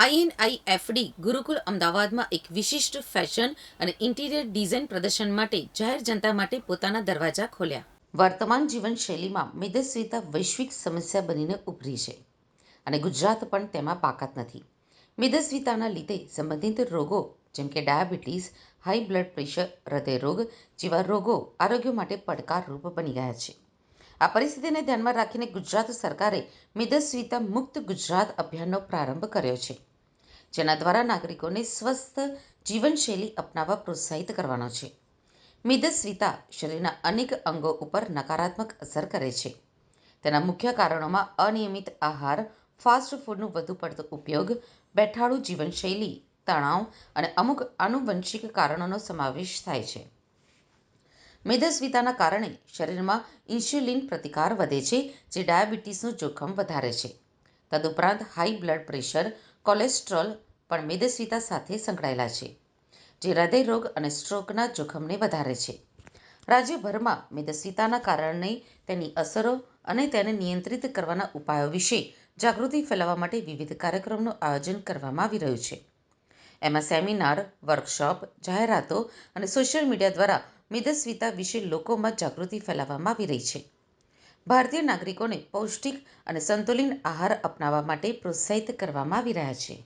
આઈએનઆઈએફડી ગુરુકુલ અમદાવાદમાં એક વિશિષ્ટ ફેશન અને ઇન્ટિરિયર ડિઝાઇન પ્રદર્શન માટે જાહેર જનતા માટે પોતાના દરવાજા ખોલ્યા. વર્તમાન જીવનશૈલીમાં મેદસ્વીતા વૈશ્વિક સમસ્યા બનીને ઉભરી છે અને ગુજરાત પણ તેમાં બાકાત નથી. મેદસ્વીતાના લીધે સંબંધિત રોગો, જેમ કે ડાયાબિટીસ, હાઈ બ્લડ પ્રેશર, હૃદયરોગ જેવા રોગો આરોગ્ય માટે પડકારરૂપ બની ગયા છે. આ પરિસ્થિતિને ધ્યાનમાં રાખીને ગુજરાત સરકારે મેદસ્વીતા મુક્ત ગુજરાત અભિયાનનો પ્રારંભ કર્યો છે. જેના દ્વારા નાગરિકોને સ્વસ્થ જીવનશૈલી અપનાવવા પ્રોત્સાહિત કરવાનો છે. મેદસ્વીતા શરીરના અનેક અંગો ઉપર નકારાત્મક અસર કરે છે. તેના મુખ્ય કારણોમાં અનિયમિત આહાર, ફાસ્ટ ફૂડનો વધુ પડતો ઉપયોગ, બેઠાડું જીવનશૈલી, તણાવ અને અમુક આનુવંશિક કારણોનો સમાવેશ થાય છે. મેદસ્વીતાના કારણે શરીરમાં ઇન્સ્યુલિન પ્રતિકાર વધે છે, જે ડાયાબિટીસનું જોખમ વધારે છે. તદુપરાંત હાઈ બ્લડ પ્રેશર, કોલેસ્ટ્રોલ પણ મેદસ્વીતા સાથે સંકળાયેલા છે, જે હૃદયરોગ અને સ્ટ્રોકના જોખમને વધારે છે. રાજ્યભરમાં મેદસ્વીતાના કારણે તેની અસરો અને તેને નિયંત્રિત કરવાના ઉપાયો વિશે જાગૃતિ ફેલાવવા માટે વિવિધ કાર્યક્રમનું આયોજન કરવામાં આવી રહ્યું છે. એમાં સેમિનાર, વર્કશોપ, જાહેરાતો અને સોશિયલ મીડિયા દ્વારા મેદસ્વીતા વિશે લોકોમાં જાગૃતિ ફેલાવવામાં આવી રહી છે. ભારતીય નાગરિકોને પૌષ્ટિક અને સંતુલિત આહાર અપનાવવા માટે પ્રોત્સાહિત કરવામાં આવી રહ્યા છે.